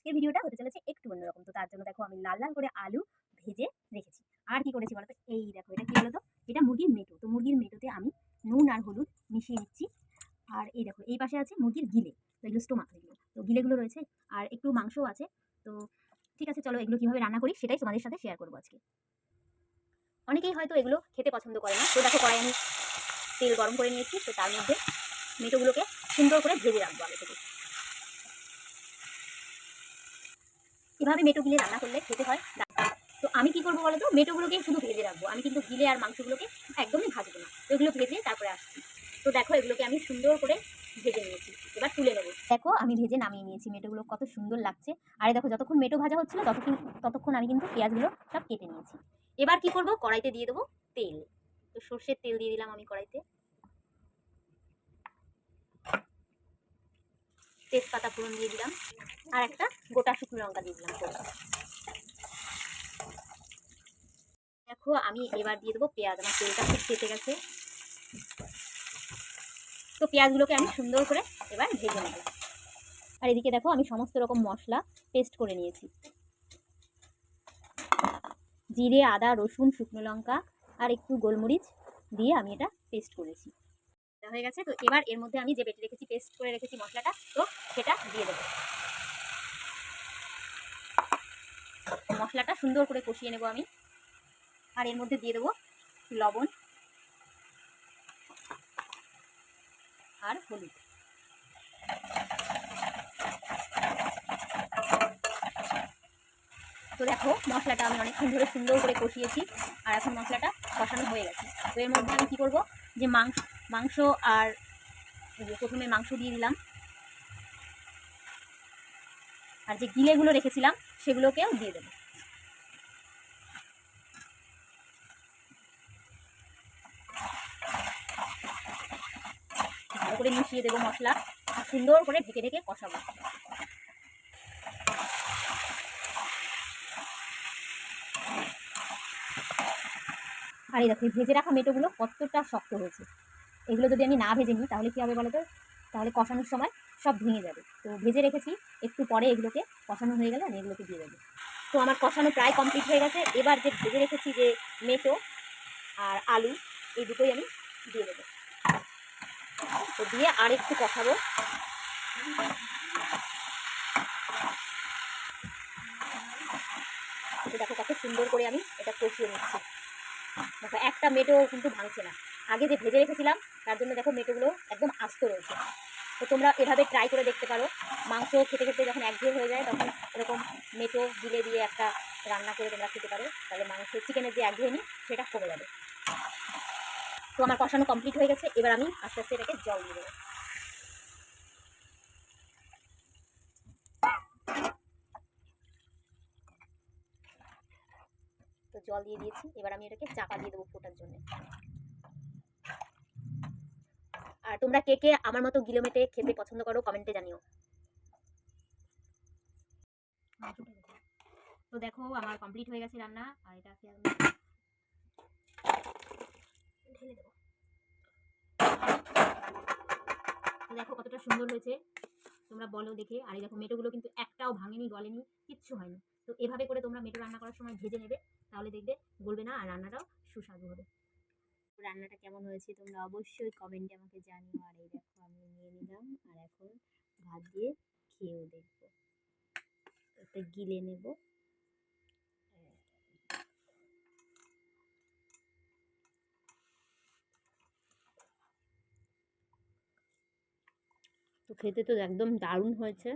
আজকের ভিডিওটা হতে চলেছে একটু অন্যরকম। তো তার জন্য দেখো আমি লাল লাল করে আলু ভেজে রেখেছি। আর কি করেছি বলতো? এই দেখো, এটা কি বলতো? এটা মুরগির মেটো। তো মুরগির মেটোতে আমি নুন আর হলুদ মিশিয়ে নিচ্ছি। আর এই দেখো, এই পাশে আছে মুরগির গিলে। তো এগুলো স্টোমাক এগুলো তো গিলেগুলো রয়েছে। আর একটু মাংসও আছে। তো ঠিক আছে, চলো এগুলো কীভাবে রান্না করি সেটাই তোমাদের সাথে শেয়ার করব আজকে। অনেকেই হয়তো এগুলো খেতে পছন্দ করে না। তো দেখো কড়াই আমি তেল গরম করে নিয়েছি। তো তার মধ্যে মেটোগুলোকে সুন্দর করে ভেজে রাখব আগে থেকে। এভাবে মেটো গিলে রান্না করলে খেতে হয়। তো আমি কি করব বলো তো মেটোগুলোকে শুধু ভেজে রাখব। আমি কিন্তু গিলে আর মাংসগুলোকে একদমই ভাজবো না। এগুলো ভেজে তারপরে আসছি। তো দেখো, এগুলোকে আমি সুন্দর করে ভেজে নিয়েছি। এবার তুলে নেব। দেখো, আমি ভেজে নামিয়ে নিয়েছি মেটোগুলো কত সুন্দর লাগছে। আরে দেখো, যতক্ষণ মেটো ভাজা হচ্ছিল, ততক্ষণ ততক্ষণ আমি কিন্তু পেঁয়াজগুলো সব কেটে নিয়েছি। এবার কি করব? কড়াইতে দিয়ে দেবো তেল। তো সর্ষের তেল দিয়ে দিলাম আমি কড়াইতে। তেজপাতা ফোড়ন দিয়ে দিলাম। আর একটা গোটা শুকনো লঙ্কা দিয়ে দিলাম। দেখো, আমি এবার দিয়ে দেবো পেঁয়াজ। আমার তেলটা খুব কেটে গেছে। তো পেঁয়াজগুলোকে আমি সুন্দর করে এবার ভেজে নেব। আর এদিকে দেখো, আমি সমস্ত রকম মশলা পেস্ট করে নিয়েছি। জিরে, আদা, রসুন, শুকনো লঙ্কা আর একটু গোলমরিচ দিয়ে আমি এটা পেস্ট করেছি। হয়ে গেছে। তো এবার এর মধ্যে আমি যে বেটে রেখেছি, পেস্ট করে রেখেছি মশলাটা, তো সেটা দিয়ে দেবো। মশলাটা সুন্দর করে কষিয়ে নেব আমি। আর এর মধ্যে দিয়ে দেবো লবণ আর হলুদ। তো দেখো, মশলাটা আমি অনেকক্ষণ ধরে সুন্দর করে কষিয়েছি আর এখন মশলাটা কষানো হয়ে গেছে। তো এর মধ্যে আমি কী করব? যে মাংস মাংস আর প্রথমে মাংস দিয়ে দিলাম। আর যে গিলেগুলো রেখেছিলাম, সেগুলোকেও দিয়ে দেবো। ভালো করে মিশিয়ে দেবো মশলা, আর সুন্দর করে ঢেকে ঢেকে কষাবো। আর এই দেখো ভেজে রাখা মেটোগুলো কতটা শক্ত হয়েছে। এগুলো যদি আমি না ভেজে নিই, তাহলে কী হবে বলো তো? তাহলে কষানোর সময় সব ভেঙে যাবে। তো ভেজে রেখেছি, একটু পরে এগুলোকে কষানো হয়ে গেলে আমি এগুলোকে দিয়ে দেবো। তো আমার কষানো প্রায় কমপ্লিট হয়ে গেছে। এবার যে ভেজে রেখেছি যে মেটো আর আলু, এই দুটোই আমি দিয়ে দেবো। তো দিয়ে আর একটু কষাবো। দেখো কত সুন্দর করে আমি এটা কষিয়ে নিচ্ছি। দেখো, একটা মেটো কিন্তু ভাঙছে না। আগে যে ভেজে রেখেছিলাম, তার জন্য দেখো মেটোগুলো একদম আস্ত রয়েছে। তো তোমরা এভাবে ট্রাই করে দেখতে পারো। মাংস খেতে খেতে যখন একঘেয়ে হয়ে যায়, তখন এরকম মেটো দিলে দিয়ে একটা রান্না করে তোমরা খেতে পারো। তাহলে মাংস চিকেনের যে একঘেয়েমি, সেটা কমে যাবে। তো আমার কষানো কমপ্লিট হয়ে গেছে। এবার আমি আস্তে আস্তে এটাকে জল দিয়ে দেবো। তো জল দিয়ে দিয়েছি। এবার আমি এটাকে চাপা দিয়ে দেবো ফোটার জন্য। আর তোমরা কে কে আমার মতো গিলোমেটে খেতে পছন্দ করো কমেন্টে জানিও। তো দেখো, আমার কমপ্লিট হয়ে গেছে রান্না, আর আমি ঢেলে দেবো। দেখো কতটা সুন্দর হয়েছে। তোমরা বলো দেখে। আর এই দেখো, মেটোগুলো কিন্তু একটাও ভাঙেনি, গলেনি, কিচ্ছু হয়নি। তো এভাবে করে তোমরা মেটো রান্না করার সময় ভেজে নেবে, তাহলে দেখবে গলবে না, আর রান্নাটাও সুস্বাদু হবে। রান্নাটা কেমন হয়েছে তোমরা অবশ্যই কমেন্টে আমাকে জানিও। আর এই দেখো, আমি নিয়ে নিলাম। আর এখন ভাত দিয়ে খেয়েও দেখব। একটা গিলে নেব। তো খেতে তো একদম দারুণ হয়েছে।